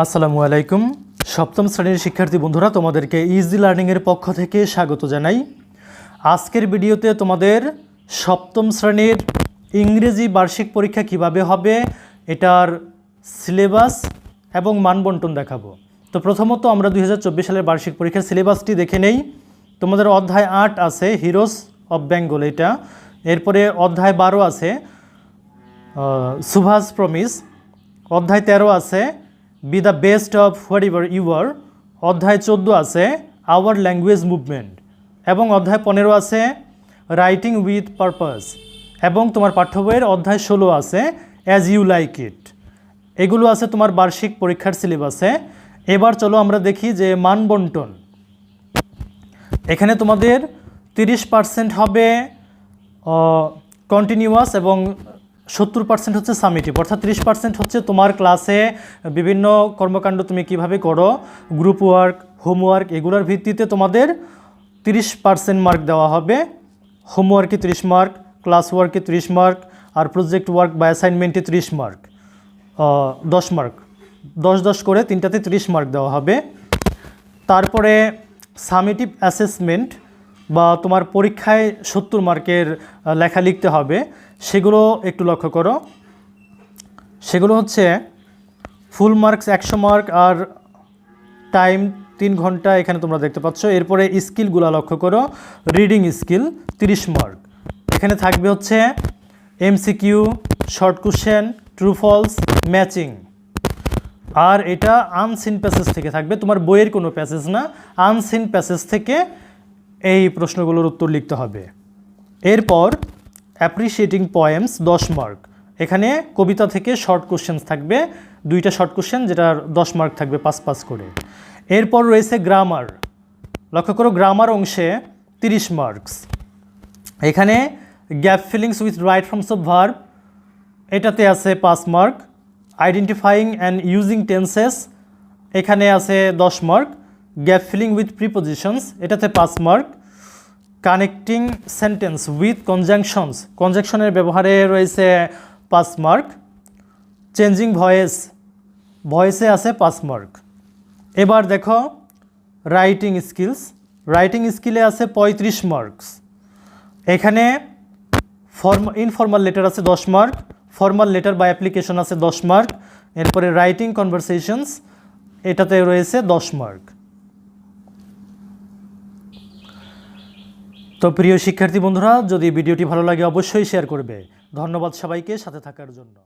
আসসালামু আলাইকুম। সপ্তম শ্রেণির শিক্ষার্থী বন্ধুরা, তোমাদেরকে ইজি লার্নিংয়ের পক্ষ থেকে স্বাগত জানাই। আজকের ভিডিওতে তোমাদের সপ্তম শ্রেণির ইংরেজি বার্ষিক পরীক্ষা কীভাবে হবে, এটার সিলেবাস এবং মানবন্টন দেখাবো। তো প্রথমত আমরা দু হাজার চব্বিশ সালের বার্ষিক পরীক্ষার সিলেবাসটি দেখে নেই। তোমাদের অধ্যায় আট আছে হিরোস অফ বেঙ্গল এটা। এরপরে অধ্যায় বারো আছে সুভাষ প্রমিস অধ্যায় তেরো আছে be the best of whatever you are অধ্যায় চোদ্দ আছে আওয়ার ল্যাঙ্গুয়েজ মুভমেন্ট এবং অধ্যায় পনেরো আছে রাইটিং উইথ পারপাস এবং তোমার পাঠ্য বইয়ের অধ্যায় ষোলো আছে অ্যাজ ইউ লাইক ইট এগুলো আছে তোমার বার্ষিক পরীক্ষার সিলেবাসে। এবার চলো আমরা দেখি যে মানবন্টন এখানে তোমাদের তিরিশ পার্সেন্ট হবে কন্টিনিউয়াস এবং সত্তর পার্সেন্ট হচ্ছে সামিটিভ অর্থাৎ ত্রিশ পার্সেন্ট হচ্ছে তোমার ক্লাসে বিভিন্ন কর্মকাণ্ড তুমি কীভাবে করো গ্রুপ ওয়ার্ক হোমওয়ার্ক এগুলোর ভিত্তিতে তোমাদের তিরিশ পার্সেন্ট মার্ক দেওয়া হবে। হোমওয়ার্কে তিরিশ মার্ক ক্লাস ওয়ার্কে তিরিশ মার্ক আর প্রজেক্ট ওয়ার্ক বা অ্যাসাইনমেন্টে তিরিশ মার্ক দশ মার্ক দশ দশ করে তিনটাতে তিরিশ মার্ক দেওয়া হবে। তারপরে সামেটিভ অ্যাসেসমেন্ট বা তোমার পরীক্ষায় সত্তর মার্কের লেখা লিখতে হবে, সেগুলো একটু লক্ষ্য করো। সেগুলো হচ্ছে ফুল মার্কস একশো মার্ক আর টাইম তিন ঘণ্টা এখানে তোমরা দেখতে পাচ্ছ। এরপরে স্কিলগুলো লক্ষ্য করো। রিডিং স্কিল তিরিশ মার্ক এখানে থাকবে হচ্ছে MCQ short question true false matching আর এটা আনসিন প্যাসেজ থেকে থাকবে। তোমার বইয়ের কোনো প্যাসেজ না আনসিন প্যাসেজ থেকে এই প্রশ্নগুলোর উত্তর লিখতে হবে। এরপর অ্যাপ্রিসিয়েটিং পয়েমস দশ মার্ক এখানে কবিতা থেকে শর্ট কোশ্চেন্স থাকবে, দুইটা শর্ট কোশ্চেন যেটার দশ মার্ক থাকবে পাঁচ পাঁচ করে। এরপর রয়েছে গ্রামার লক্ষ্য করো গ্রামার অংশে তিরিশ মার্কস এখানে gap fillings with right forms of verb এটাতে আছে পাঁচ mark identifying and using tenses এখানে আছে দশ mark gap filling with prepositions, এটাতে পাঁচ mark. Connecting sentence with conjunctions, কনজাংশনের ব্যবহারে রয়েছে পাঁচ মার্ক। চেঞ্জিং ভয়েস, ভয়েসে আছে পাঁচ মার্ক। এবার দেখো, রাইটিং স্কিলস, রাইটিং স্কিলে আছে পঁয়ত্রিশ মার্কস। এখানে ফর্ম, ইনফর্মাল লেটার আছে দশ মার্ক, ফর্মাল লেটার বা অ্যাপ্লিকেশন আছে দশ মার্ক। এরপরে রাইটিং কনভারসেশনস, এটাতে রয়েছে দশ মার্ক। তো প্রিয় শিক্ষার্থী বন্ধুরা, যদি ভিডিওটি ভালো লাগে অবশ্যই শেয়ার করবে। ধন্যবাদ সবাইকে সাথে থাকার জন্য।